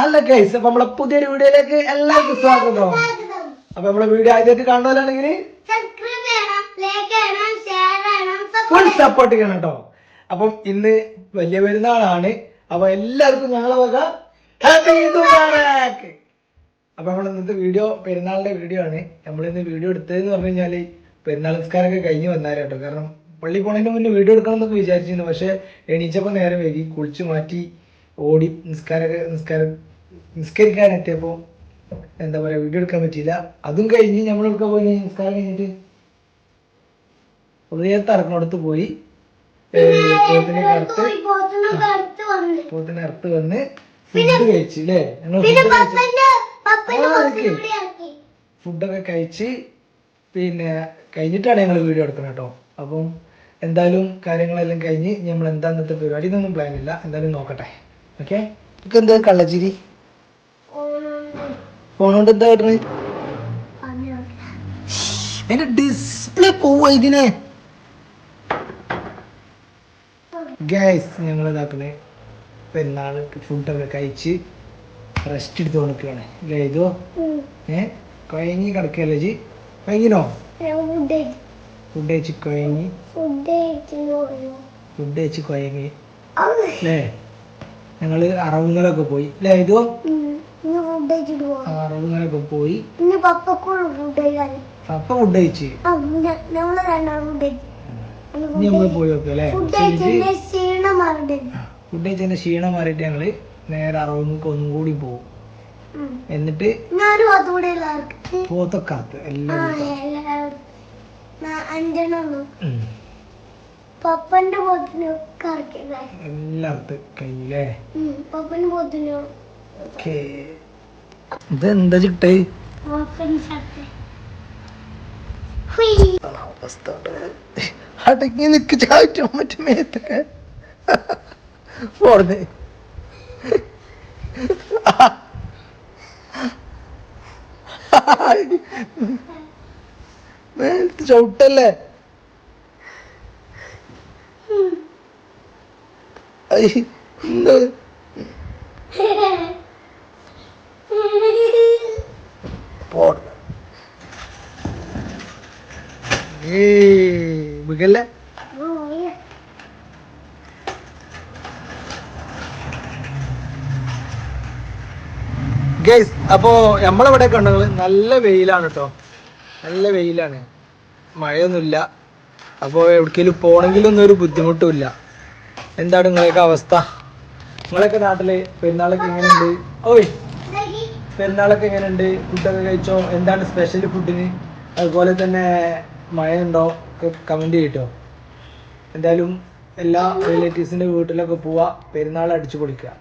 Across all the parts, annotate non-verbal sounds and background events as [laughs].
Hello guys അപ്പൊ നമ്മളെ പുതിയൊരു വീഡിയോയിലേക്ക് എല്ലാവർക്കും സ്വാഗതം. അപ്പൊ നമ്മളെ വീഡിയോ ആദ്യമായിട്ട് കാണുന്നവരാണെങ്കിൽ ഫുൾ സപ്പോർട്ട് ചെയ്യണം കേട്ടോ അപ്പം ഇന്ന് വലിയ പെരുന്നാളാണ്. അപ്പൊ എല്ലാവർക്കും ഞങ്ങളെ വക അപ്പൊ നമ്മൾ ഇന്നത്തെ വീഡിയോ പെരുന്നാളിന്റെ വീഡിയോ ആണ്. നമ്മൾ ഇന്ന് വീഡിയോ എടുത്തതെന്ന് പറഞ്ഞു കഴിഞ്ഞാൽ പെരുന്നാൾ നിസ്കാരമൊക്കെ കഴിഞ്ഞ് വന്നാലും കേട്ടോ കാരണം പള്ളി പോണതിന് മുന്നേ വീഡിയോ എടുക്കണം എന്നൊക്കെ വിചാരിച്ചിരുന്നു. പക്ഷെ എണീച്ചപ്പോൾ നേരെ വൈകി കുളിച്ച് മാറ്റി ഓടി നിസ്കാരമൊക്കെ നിസ്കാരം നിസ്കരിക്കാൻ എത്തിയപ്പോൾ എന്താ പറയാ വീഡിയോ എടുക്കാൻ പറ്റിയില്ല. അതും കഴിഞ്ഞ് നമ്മൾ എടുക്കാൻ പോയി? നിസ്കാരം കഴിഞ്ഞിട്ട്? ഉദയത്ത് ഇറക്കണടുത്ത് പോയി. പോത്തിനെ കറുത്ത് പോത്തിനെ അറുത്ത് വന്ന്. ഫുഡ് കഴിച്ചു അല്ലേ ഞങ്ങൾ. ഫുഡൊക്കെ കഴിച്ച്. പിന്നെ കഴിഞ്ഞിട്ടാണ് ഞങ്ങൾ വീഡിയോ എടുക്കുന്നത് കേട്ടോ. അപ്പം എന്തായാലും കാര്യങ്ങളെല്ലാം കഴിഞ്ഞ് നമ്മൾ എന്താ ഇന്നത്തെ പരിപാടി എന്നൊന്നും പ്ലാൻ ഇല്ല. എന്തായാലും നോക്കട്ടെ. ഓക്കെ നമുക്ക് എന്താ കള്ളച്ചിരി കൊണ്ട് എന്താ കിട്ടുന്നത് പറഞ്ഞു എന്റെ ഡിസ്പ്ലേ പോവാ ഇതിനെ. ഗൈസ് ഞങ്ങൾ ഇതാക്കണേ പെരുന്നാൾ ഫുഡൊക്കെ കഴിച്ച് റെസ്റ്റ് എടുത്ത് കൊടുക്കുകയാണ് അല്ലേ ഇതോ? ഏ കൊയങ്ങി കിടക്കല്ലേ ജി? കൊയങ്ങിനോ? ഫുഡ് കഴിച്ച്. കൊയങ്ങി. ഫുഡ് കഴിച്ചു ഫുഡ് കഴിച്ച് കൊയങ്ങി. അല്ലേ? ഞങ്ങൾ അറവുകളൊക്കെ പോയി. അല്ലേ ഇതോ? പോയി. പപ്പക്കുള്ള ഫുഡ് ഫുഡ് കഴിച്ച്? പോയി അല്ലേ? കഴിച്ചതിന്റെ ക്ഷീണം മാറിയിട്ട്. ഞങ്ങൾ നേരെ അറവുങ്ങൾക്ക് ഒന്നും കൂടി പോകും എന്നിട്ട് പോത്തക്കാത്ത് എല്ലായിടത്ത് കഴിഞ്ഞില്ലേ? പപ്പന്റെ പോത്തിനോ ഇതെന്താ ചിട്ടേ? അവസ്ഥ അടങ്ങി നിക്ക് ചാറ്റോ മറ്റു മേത്തൊക്കെ. പോർന്ന്. മേലത്ത് ചവിട്ടല്ലേ? എന്താ [laughs] അപ്പോ നമ്മളവിടെ കണ്ടത്? നല്ല വെയിലാണ് കേട്ടോ നല്ല വെയിലാണ്. മഴയൊന്നുമില്ല. അപ്പോൾ എവിടേക്കെങ്കിലും പോകണമെങ്കിലൊന്നും ഒരു ബുദ്ധിമുട്ടുമില്ല. എന്താണ് നിങ്ങളെയൊക്കെ അവസ്ഥ? നിങ്ങളൊക്കെ നാട്ടിൽ പെരുന്നാളൊക്കെ എങ്ങനെയുണ്ട്? ഓയ്. പെരുന്നാളൊക്കെ എങ്ങനെയുണ്ട്? ഫുഡൊക്കെ കഴിച്ചോ? എന്താണ് സ്പെഷ്യൽ ഫുഡിന്? അതുപോലെ തന്നെ മഴ ഉണ്ടോ കമന്റ് ചെയ്യട്ടോ. എന്തായാലും എല്ലാ റിലേറ്റീവ്സിന്റെ വീട്ടിലൊക്കെ പോവുക പെരുന്നാൾ അടിച്ചു പൊളിക്കുക.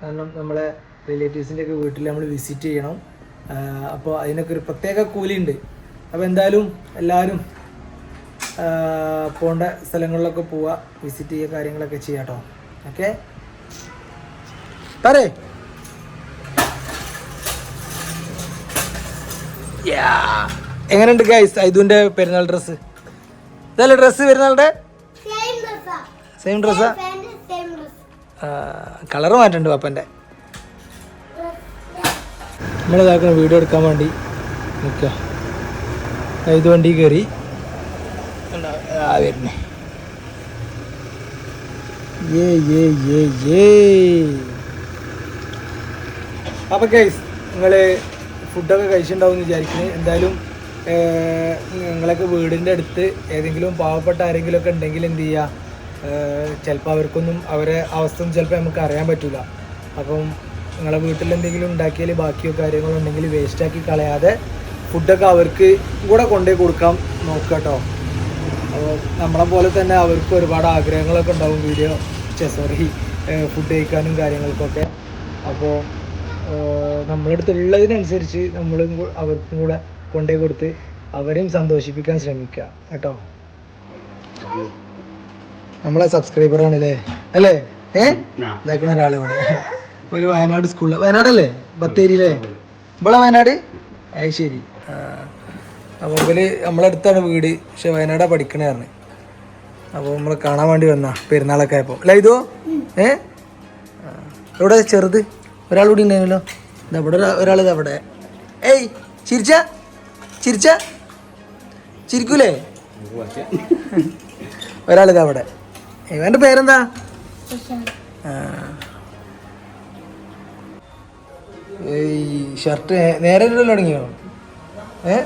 കാരണം നമ്മളെ റിലേറ്റീവ്സിന്റെ ഒക്കെ വീട്ടിൽ നമ്മൾ വിസിറ്റ് ചെയ്യണം. അപ്പോൾ അതിനൊക്കെ ഒരു പ്രത്യേക കൂലിയുണ്ട്. അപ്പോൾ എന്തായാലും എല്ലാവരും പോകേണ്ട സ്ഥലങ്ങളിലൊക്കെ പോവുക വിസിറ്റ് ചെയ്യുക കാര്യങ്ങളൊക്കെ ചെയ്യാം കേട്ടോ ഓക്കെ പറയേ എങ്ങനെയുണ്ട് ഗൈസ് ഐദുവിന്റെ പെരുന്നാൾ ഡ്രസ് ഇതല്ലേ ഡ്രസ്സ് പെരുന്നാളുടെ സെയിം ഡ്രസ്സാ കളർ മാറ്റുണ്ട് പാപ്പന്റെ നമ്മളിതാക്കുന്ന വീഡിയോ എടുക്കാൻ വേണ്ടി നിൽക്കുക ഇത് വണ്ടി കയറി ആ വരുന്നേ. ഏ ഏ ഏ ഏ അപ്പൊ കേസ് നിങ്ങൾ ഫുഡൊക്കെ കഴിച്ചിട്ടുണ്ടാവും വിചാരിക്കുന്നത് എന്തായാലും നിങ്ങളൊക്കെ വീടിന്റെ അടുത്ത് ഏതെങ്കിലും പാവപ്പെട്ട ആരെങ്കിലും ഒക്കെ ഉണ്ടെങ്കിൽ എന്ത് ചെയ്യുക ചിലപ്പോൾ അവർക്കൊന്നും അവരെ അവസ്ഥ ചിലപ്പോൾ നമുക്ക് അറിയാൻ പറ്റില്ല അപ്പം നിങ്ങളെ വീട്ടിൽ എന്തെങ്കിലും ഉണ്ടാക്കിയാൽ ബാക്കിയോ കാര്യങ്ങളോ ഉണ്ടെങ്കിൽ വേസ്റ്റാക്കി കളയാതെ ഫുഡൊക്കെ അവർക്ക് കൂടെ കൊണ്ടുപോയി കൊടുക്കാം. നോക്കുക കേട്ടോ. അപ്പോൾ നമ്മളെ പോലെ തന്നെ അവർക്ക് ഒരുപാട് ആഗ്രഹങ്ങളൊക്കെ ഉണ്ടാവും വീഡിയോ സോറി ഫുഡ് കഴിക്കാനും കാര്യങ്ങൾക്കൊക്കെ. അപ്പോൾ നമ്മളടുത്തുള്ളതിനനുസരിച്ച് നമ്മളും അവർക്കും കൂടെ കൊണ്ടുപോയി കൊടുത്ത് അവരെയും സന്തോഷിപ്പിക്കാൻ ശ്രമിക്കുക. കേട്ടോ? നമ്മളെ സബ്സ്ക്രൈബറാണ് അല്ലേ അല്ലേ? ഏ? ഇതാക്കുന്ന ഒരാൾ ഇവിടെ. ഒരു വയനാട് സ്കൂളിലെ വയനാടല്ലേ? ബത്തേരിയിലെ? ഇവിടെ വയനാട്? അത് ശരി. അപ്പോൾ ഇവർ നമ്മളെ അടുത്താണ് വീട്. പക്ഷെ വയനാടാ പഠിക്കണേ പറഞ്ഞു. അപ്പോൾ നമ്മൾ കാണാൻ വേണ്ടി വന്നാ. പെരുന്നാളൊക്കെ ആയപ്പോൾ അല്ല ഇതോ? ഏ. എവിടെ? ചെറുത്? ഒരാൾ കൂടി ഉണ്ടായിരുന്നല്ലോ ഇതവിടെ ഒരാൾ ഇതവിടെ ഏയ് ചിരിച്ച? ചിരിച്ച? ചിരിക്കൂലേ? ഒരാൾ ഇതവിടെ ഇവന്റെ പേരെന്താ. ഏയ് ഷർട്ട് നേരെ ഇടൽ തുടങ്ങിയോ? ഏ?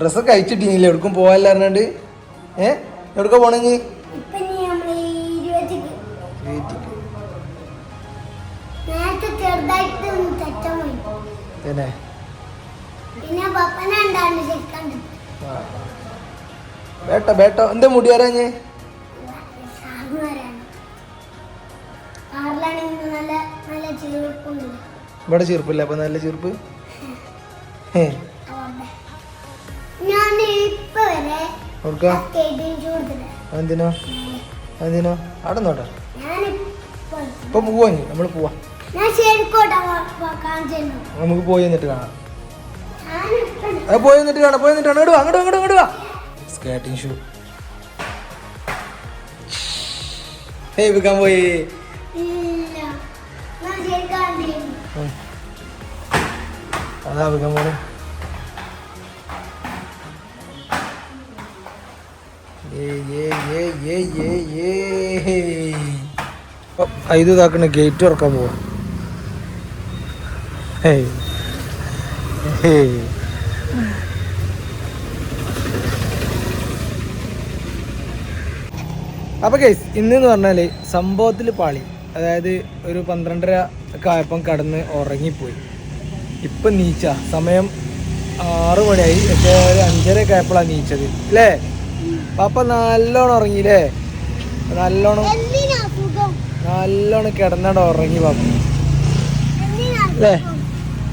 ഡ്രസ്സൊക്കെ അയച്ചിട്ടില്ലേ എവിടേക്കും പറഞ്ഞാണ്ട്. ഏ? എവിടെക്കാ പോണെങ്കിൽ പിന്നെ പപ്പനെ ബേട്ടോ. ബേട്ട എന്താ മുടി വരാഞ്ഞ്? ഇവിടെ ചെറുപ്പില്ല അപ്പൊ നല്ല ചെറുപ്പ് എന്തിനോ എന്തിനോ അവിടെ നോട്ടെ ഇപ്പൊ പോവാ നമ്മൾ പോവാ. നമുക്ക് പോയി എന്നിട്ട് കാണാം. പോയി എന്നിട്ട് കാണാം പോയി എന്നിട്ട് കാണാം. അങ്ങോട്ട് വാ അങ്ങോട്ട് അങ്ങോട്ട് അങ്ങോട്ട് വാ. Skating shoe. വിൽക്കാൻ പോയി. അതാ വിൽക്കാൻ പോണേ. ഇത് ഇതാക്കണ ഗേറ്റ് തുറക്കാൻ പോവാ. അപ്പോൾ കേസ് ഇന്നെന്ന് പറഞ്ഞാൽ സംഭവത്തിൽ പാളി. അതായത് ഒരു പന്ത്രണ്ടര ഒക്കെ ആയപ്പം കടന്ന് ഉറങ്ങിപ്പോയി. ഇപ്പം നീച്ച. സമയം ആറ് മണിയായി. പക്ഷേ ഒരു അഞ്ചര ഒക്കെ ആയപ്പോഴാണ് നീച്ചത്. അല്ലേ പാപ്പ നല്ലോണം ഉറങ്ങിയില്ലേ? നല്ലോണം നല്ലോണം കിടന്നാണ്ട് ഉറങ്ങി പാപ്പ. അല്ലേ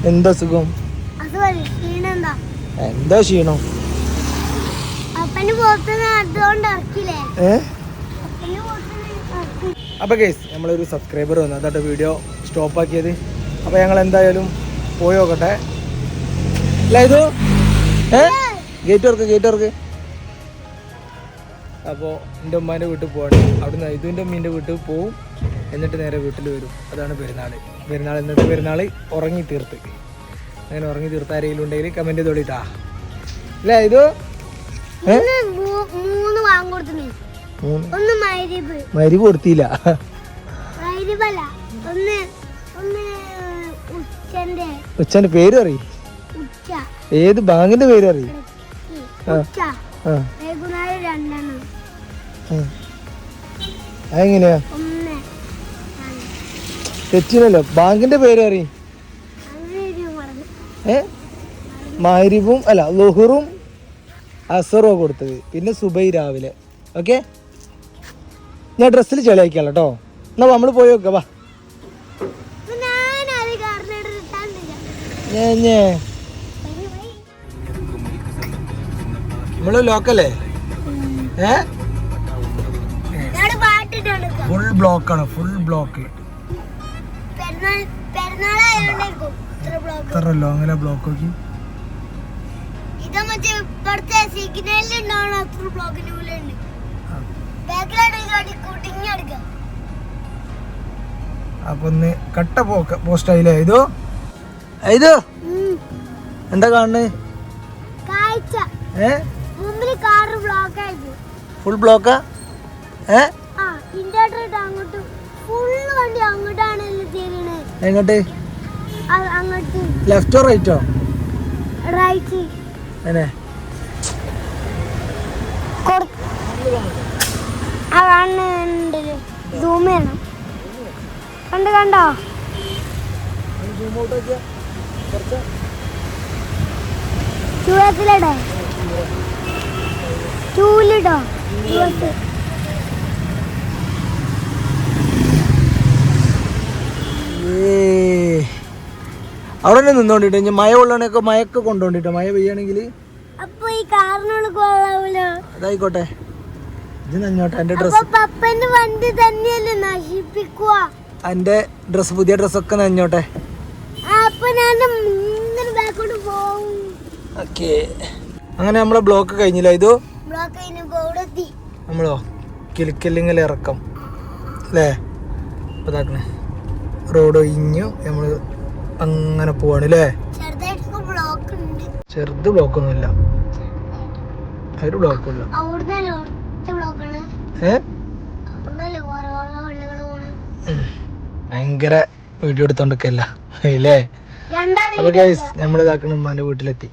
എന്താ സുഖം? എന്താ? ക്ഷീണം? അപ്പൊ കേസ് നമ്മളൊരു സബ്സ്ക്രൈബർ വന്നു. അതായിട്ട് വീഡിയോ സ്റ്റോപ്പ് ആക്കിയത്. അപ്പൊ ഞങ്ങൾ എന്തായാലും പോയി നോക്കട്ടെ. അല്ല ഇത്? ഏ? ഗേറ്റ് വർക്ക് ഗേറ്റ് വർക്ക് അപ്പോൾ എന്റെ ഉമ്മാന്റെ വീട്ടിൽ പോകണം അവിടുന്ന് ഇതിന്റെ ഉമ്മീന്റെ വീട്ടിൽ പോവും. എന്നിട്ട് നേരെ വീട്ടിൽ വരും. അതാണ് പെരുന്നാൾ പെരുന്നാൾ എന്നിട്ട് പെരുന്നാൾ ഉറങ്ങി തീർത്ത്. അങ്ങനെ ഉറങ്ങി തീർത്ത ആരെങ്കിലും ഉണ്ടെങ്കിൽ കമന്റ് തോളിട്ടാ അല്ലേ ഇത്? മരി കൊടുത്തില്ല. ഉച്ചന്റെ പേര് അറിയും ഉച്ച. ഏത് ബാങ്കിന്റെ പേര് അറിയും ഉം. അതെങ്ങനെയാ? തെറ്റിനല്ലോ ബാങ്കിന്റെ പേര് അറിയും ഏ? മാരിബും അല്ല ലുഹറും അസറും കൊടുത്തത്. പിന്നെ സുബൈ രാവിലെ. ഓക്കെ? ഞാൻ ഡ്രസ്സിൽ ചെളിയാക്കിയാലോ കേട്ടോ എന്നാ നമ്മൾ പോയി നോക്കാം വാ. നമ്മൾ ലോക്കല്ലേ? ഏ? ഫുൾ ബ്ലോക്കാണ് ഫുൾ ബ്ലോക്ക്. പെരുന്നാളായോണ്ടായിരിക്കും ഇത്ര ബ്ലോക്ക് നോക്കി അപ്പൊ ഒന്ന് കട്ട പോക്ക പോസ്റ്റ് ആയില്ലേ ഇതോ ഇതോ എന്താ കാണുന്നത്? ഫുൾ ബ്ലോക്കാ ഏ? ഇൻഡേറ്റർ എങ്ങോട്ട്? ലെഫ്റ്റോ റൈറ്റോ റൈറ്റ് എന്നെ? സൂം ചെയ്യണം കണ്ട് കണ്ടോ? ചൂടത്തിലിടോ ചൂലിടോ ചൂടത്ത് അവിടെ തന്നെ നിന്നോണ്ടിട്ട് ഇനി മഴ കൊള്ളണൊക്കെ മഴയൊക്കെ കൊണ്ടോണ്ടിട്ടോ? മഴ പെയ്യാണെങ്കിൽ? അതായിക്കോട്ടെ. ഇത് നഞ്ഞോട്ടെ എന്റെ ഡ്രസ് എന്റെ ഡ്രസ്സ് പുതിയ ഡ്രസ്സൊക്കെ നഞ്ഞോട്ടെ ഓക്കെ. അങ്ങനെ നമ്മളെ ബ്ലോക്ക് കഴിഞ്ഞില്ല ഇത്? നമ്മളോ? കിളിക്കല്ലിങ്ങൽ ഇറക്കം അല്ലേ ഇതാക്കണേ. റോഡ് ഒഴിഞ്ഞു നമ്മൾ അങ്ങനെ പോവാണ് അല്ലേ ചെറുത് ബ്ലോക്ക് ഒന്നും ചെറുത് ബ്ലോക്കൊന്നുമില്ല ഒരു ബ്ലോക്കില്ല. ഭയങ്കര വീഡിയോ എടുത്തോണ്ടൊക്കെയല്ല അല്ലേ അപ്പൊ ഗൈസ് നമ്മൾ ഇതാക്കുന്ന ഉമ്മാന്റെ വീട്ടിലെത്തി.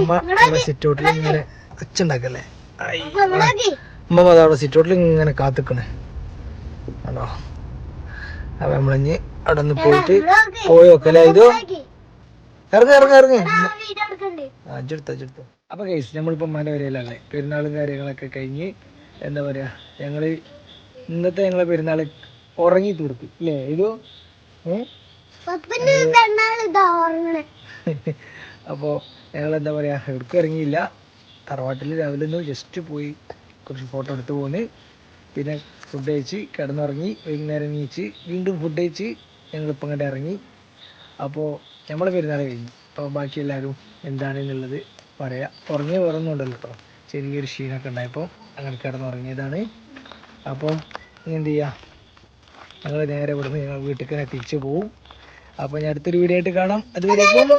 ഉമ്മ സിറ്റ് ഔട്ടിൽ ഇങ്ങനെ ഒച്ച ഉണ്ടാക്കല്ലേ ഐ. നമ്മളാക്കി ഉമ്മ അതാ അവിടെ സിറ്റ് ഔട്ടിൽ ഇങ്ങനെ കാത്തുക്കണേ. ആണോ? അപ്പൊ നമ്മളിഞ്ഞ് അവിടെ നിന്ന് പോയിട്ട് പോയി നോക്കല്ലേ? ഇത്? ഇറങ്ങ ഇറങ്ങ ഇറങ്ങ. എടുക്കണ്ടേ. അജെടുത്തു അജെടുത്തു അപ്പൊ കേസ് നമ്മളിപ്പോ ഉമ്മാന്റെ പെരുന്നാളും കാര്യങ്ങളൊക്കെ കഴിഞ്ഞ് എന്താ പറയാ ഞങ്ങൾ ഇന്നത്തെ ഞങ്ങളെ പെരുന്നാൾ ഉറങ്ങി തീർത്തു ഇല്ലേ? ഇത്? [laughs] അപ്പോൾ ഞങ്ങൾ എന്താ പറയുക എവിടേക്കും ഇറങ്ങിയില്ല. തറവാട്ടിൽ രാവിലെ ഒന്ന് ജസ്റ്റ് പോയി കുറച്ച് ഫോട്ടോ എടുത്ത് പോന്ന്. പിന്നെ ഫുഡ് കഴിച്ച് കിടന്നുറങ്ങി വൈകുന്നേരം എണീച്ച് വീണ്ടും ഫുഡ് കഴിച്ച് ഞങ്ങളിപ്പോൾ ഇങ്ങോട്ട് ഇറങ്ങി. അപ്പോൾ നമ്മൾ പെരുന്നാൾ കഴിഞ്ഞു. അപ്പോൾ ബാക്കി എല്ലാവരും എന്താണെന്നുള്ളത് പറയാം. ഉറങ്ങി ഉറങ്ങുന്നുണ്ടല്ലോ കേട്ടോ ചെറിയൊരു ക്ഷീണമൊക്കെ ഉണ്ടായപ്പോൾ അങ്ങനെ കിടന്നുറങ്ങിയതാണ്. അപ്പോൾ ഇനി എന്ത് ചെയ്യുക ഞങ്ങൾ നേരെ ഇവിടുന്ന് ഞങ്ങൾ വീട്ടിൽ തന്നെ തിരിച്ചു പോവും. അപ്പോൾ ഞാൻ അടുത്തൊരു വീഡിയോ ആയിട്ട് കാണാം. അതുവരേക്കും